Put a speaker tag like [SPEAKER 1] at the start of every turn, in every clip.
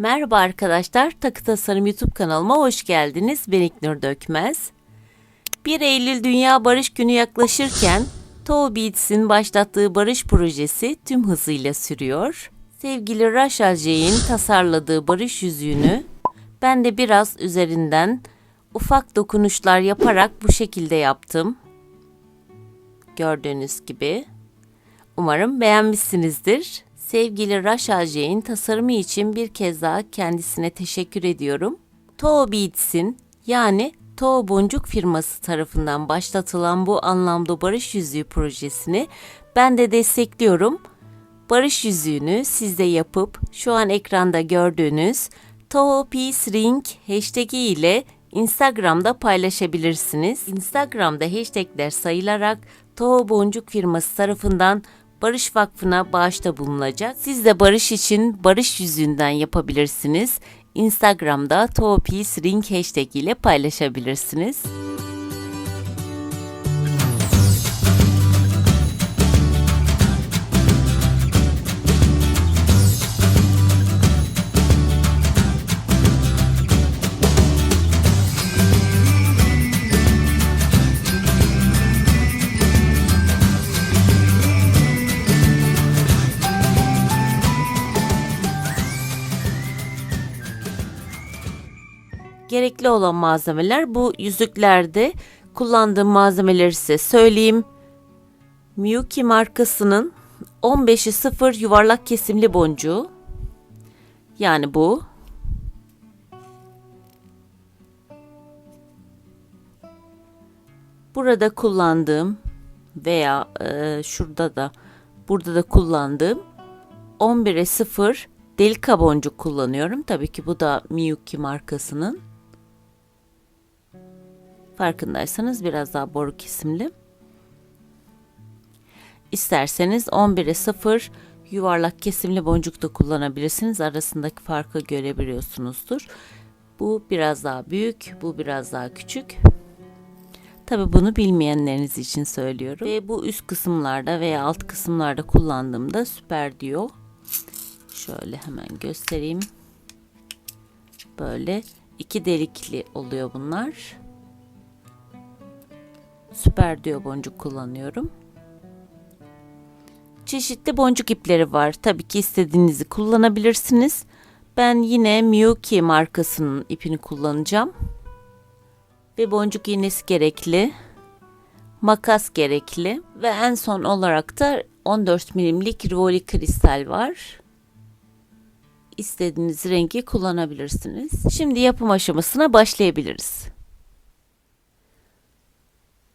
[SPEAKER 1] Merhaba arkadaşlar, Takı Tasarım YouTube kanalıma hoş geldiniz. Ben İknur Dökmez. 1 Eylül Dünya Barış Günü yaklaşırken Toe Beats'in başlattığı barış projesi tüm hızıyla sürüyor. Sevgili Rachel Jay'in tasarladığı barış yüzüğünü ben de biraz üzerinden ufak dokunuşlar yaparak bu şekilde yaptım. Gördüğünüz gibi. Umarım beğenmişsinizdir. Sevgili Rachel Jay'in tasarımı için bir kez daha kendisine teşekkür ediyorum. Toe Beads'in yani Toe Boncuk firması tarafından başlatılan bu anlamda barış yüzüğü projesini ben de destekliyorum. Barış yüzüğünü siz de yapıp şu an ekranda gördüğünüz Toe Peace Ring hashtag ile Instagram'da paylaşabilirsiniz. Instagram'da hashtagler sayılarak Toho Boncuk firması tarafından Barış Vakfı'na bağışta bulunacak. Siz de barış için barış yüzünden yapabilirsiniz. Instagram'da Toho Peace Ring hashtag ile paylaşabilirsiniz. Gerekli olan malzemeler bu yüzüklerde kullandığım malzemeleri size söyleyeyim. Miyuki markasının 15'i 0 yuvarlak kesimli boncuğu. Yani bu. Burada kullandığım veya e, şurada da burada da kullandığım 11'e 0 delika boncuk kullanıyorum. Tabii ki bu da Miyuki markasının. Farkındaysanız biraz daha boru kesimli. İsterseniz 11'e 0 yuvarlak kesimli boncuk da kullanabilirsiniz. Arasındaki farkı görebiliyorsunuzdur. Bu biraz daha büyük, bu biraz daha küçük. Tabi bunu bilmeyenleriniz için söylüyorum. Ve bu üst kısımlarda veya alt kısımlarda kullandığımda süper diyor. Şöyle hemen göstereyim. Böyle iki delikli oluyor bunlar süper diyor boncuk kullanıyorum. Çeşitli boncuk ipleri var. Tabii ki istediğinizi kullanabilirsiniz. Ben yine Miyuki markasının ipini kullanacağım. Ve boncuk iğnesi gerekli. Makas gerekli. Ve en son olarak da 14 milimlik Rivoli kristal var. İstediğiniz rengi kullanabilirsiniz. Şimdi yapım aşamasına başlayabiliriz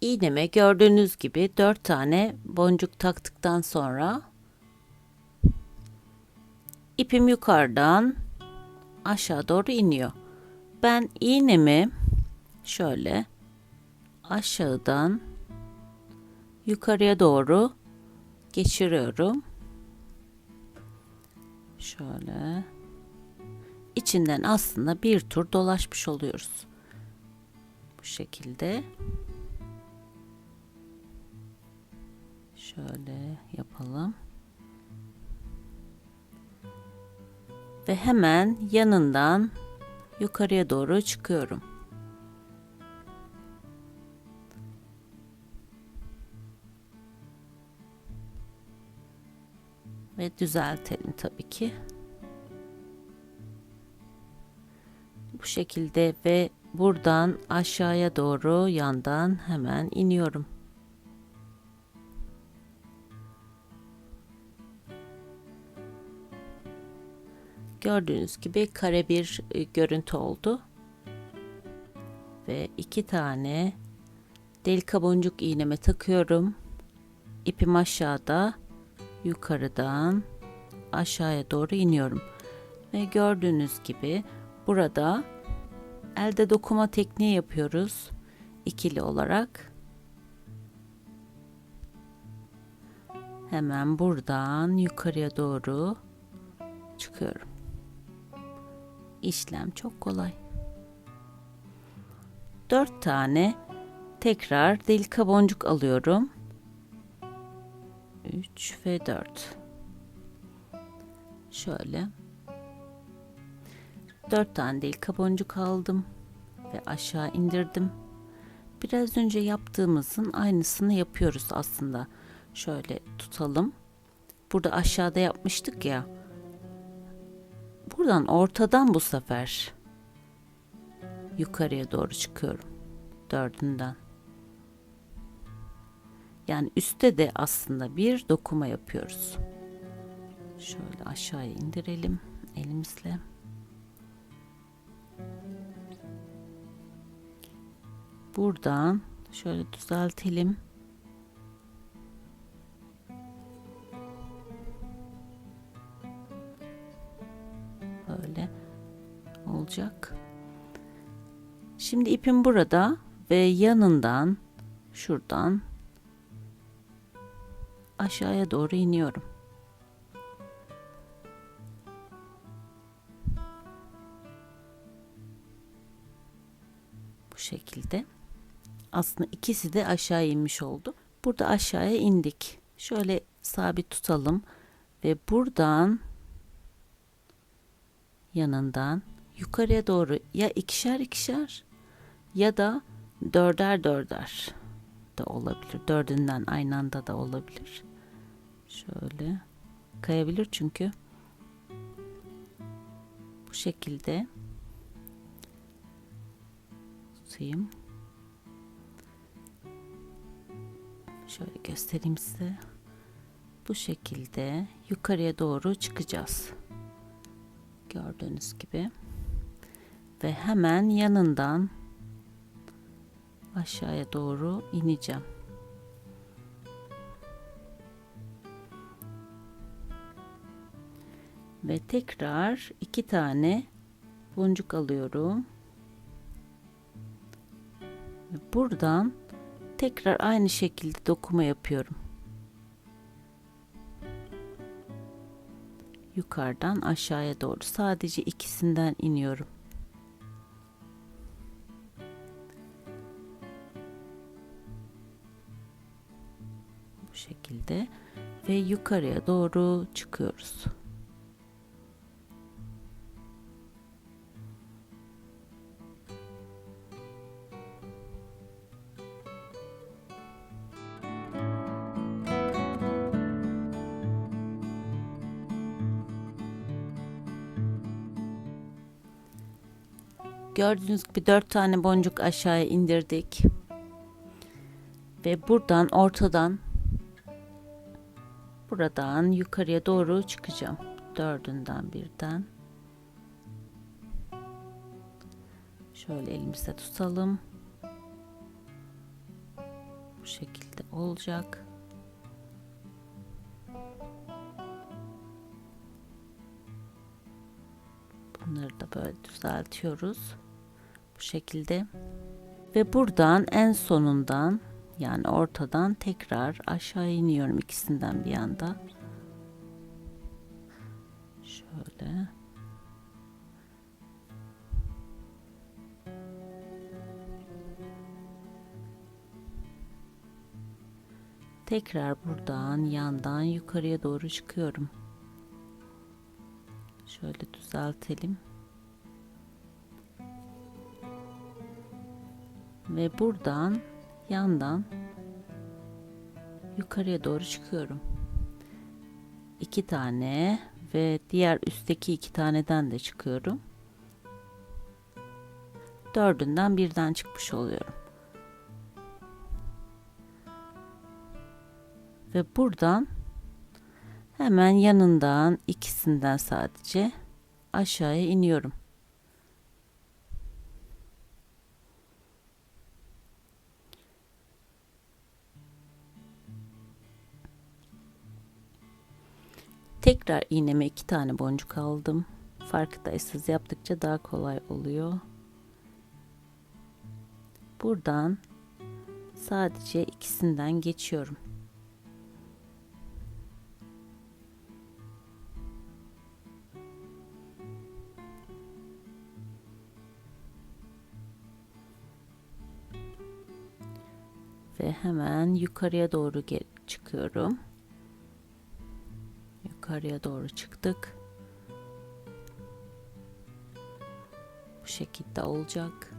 [SPEAKER 1] iğneme gördüğünüz gibi 4 tane boncuk taktıktan sonra ipim yukarıdan aşağı doğru iniyor. Ben iğnemi şöyle aşağıdan yukarıya doğru geçiriyorum. Şöyle içinden aslında bir tur dolaşmış oluyoruz. Bu şekilde. Şöyle yapalım. Ve hemen yanından yukarıya doğru çıkıyorum. Ve düzeltelim tabii ki. Bu şekilde ve buradan aşağıya doğru yandan hemen iniyorum. Gördüğünüz gibi kare bir e, görüntü oldu. Ve iki tane delika boncuk iğneme takıyorum. İpim aşağıda, yukarıdan aşağıya doğru iniyorum. Ve gördüğünüz gibi burada elde dokuma tekniği yapıyoruz ikili olarak. Hemen buradan yukarıya doğru çıkıyorum işlem çok kolay. 4 tane tekrar delika boncuk alıyorum. 3 ve 4. Şöyle. Dört tane delika boncuk aldım ve aşağı indirdim. Biraz önce yaptığımızın aynısını yapıyoruz aslında. Şöyle tutalım. Burada aşağıda yapmıştık ya. Buradan ortadan bu sefer yukarıya doğru çıkıyorum. Dördünden. Yani üstte de aslında bir dokuma yapıyoruz. Şöyle aşağıya indirelim elimizle. Buradan şöyle düzeltelim. Olacak. Şimdi ipim burada ve yanından şuradan aşağıya doğru iniyorum. Bu şekilde. Aslında ikisi de aşağı inmiş oldu. Burada aşağıya indik. Şöyle sabit tutalım ve buradan yanından yukarıya doğru ya ikişer ikişer ya da dörder dörder de olabilir. Dördünden aynı anda da olabilir. Şöyle kayabilir çünkü. Bu şekilde tutayım. Şöyle göstereyim size. Bu şekilde yukarıya doğru çıkacağız. Gördüğünüz gibi. Ve hemen yanından aşağıya doğru ineceğim. Ve tekrar iki tane boncuk alıyorum. Ve buradan tekrar aynı şekilde dokuma yapıyorum. Yukarıdan aşağıya doğru sadece ikisinden iniyorum. Şekilde ve yukarıya doğru çıkıyoruz. Gördüğünüz gibi dört tane boncuk aşağıya indirdik. Ve buradan ortadan buradan yukarıya doğru çıkacağım. Dördünden birden. Şöyle elimizde tutalım. Bu şekilde olacak. Bunları da böyle düzeltiyoruz. Bu şekilde. Ve buradan en sonundan yani ortadan tekrar aşağı iniyorum ikisinden bir anda. Şöyle. Tekrar buradan yandan yukarıya doğru çıkıyorum. Şöyle düzeltelim. Ve buradan yandan yukarıya doğru çıkıyorum. İki tane ve diğer üstteki iki taneden de çıkıyorum. Dördünden birden çıkmış oluyorum. Ve buradan hemen yanından ikisinden sadece aşağıya iniyorum. Tekrar iğneme iki tane boncuk aldım. Farkındaysanız yaptıkça daha kolay oluyor. Buradan sadece ikisinden geçiyorum. ve hemen yukarıya doğru çıkıyorum. Yukarıya doğru çıktık. şekilde olacak.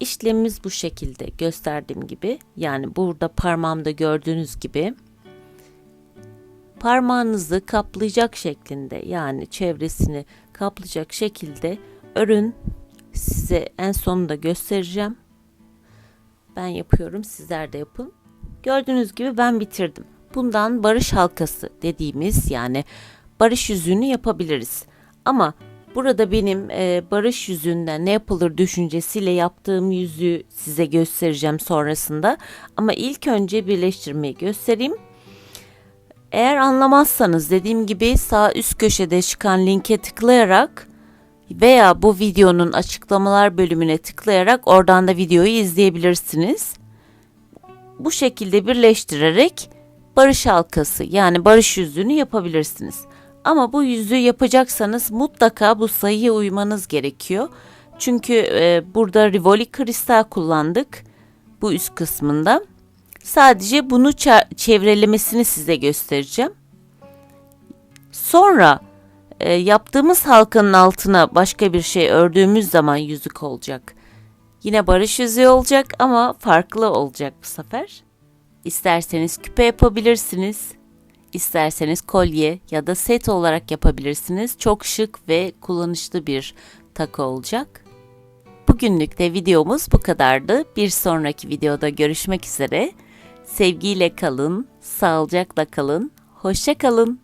[SPEAKER 1] İşlemimiz bu şekilde gösterdiğim gibi yani burada parmağımda gördüğünüz gibi parmağınızı kaplayacak şeklinde yani çevresini kaplayacak şekilde örün size en sonunda göstereceğim. Ben yapıyorum sizler de yapın. Gördüğünüz gibi ben bitirdim. Bundan barış halkası dediğimiz yani barış yüzüğünü yapabiliriz. Ama burada benim e, barış yüzüğünden ne yapılır düşüncesiyle yaptığım yüzüğü size göstereceğim sonrasında. Ama ilk önce birleştirmeyi göstereyim. Eğer anlamazsanız dediğim gibi sağ üst köşede çıkan linke tıklayarak veya bu videonun açıklamalar bölümüne tıklayarak oradan da videoyu izleyebilirsiniz. Bu şekilde birleştirerek barış halkası yani barış yüzüğünü yapabilirsiniz. Ama bu yüzüğü yapacaksanız mutlaka bu sayıya uymanız gerekiyor. Çünkü e, burada Rivoli kristal kullandık bu üst kısmında. Sadece bunu çevrelemesini size göstereceğim. Sonra e, yaptığımız halkanın altına başka bir şey ördüğümüz zaman yüzük olacak. Yine barış yüzüğü olacak ama farklı olacak bu sefer. İsterseniz küpe yapabilirsiniz. İsterseniz kolye ya da set olarak yapabilirsiniz. Çok şık ve kullanışlı bir takı olacak. Bugünlük de videomuz bu kadardı. Bir sonraki videoda görüşmek üzere. Sevgiyle kalın, sağlıcakla kalın, hoşça kalın.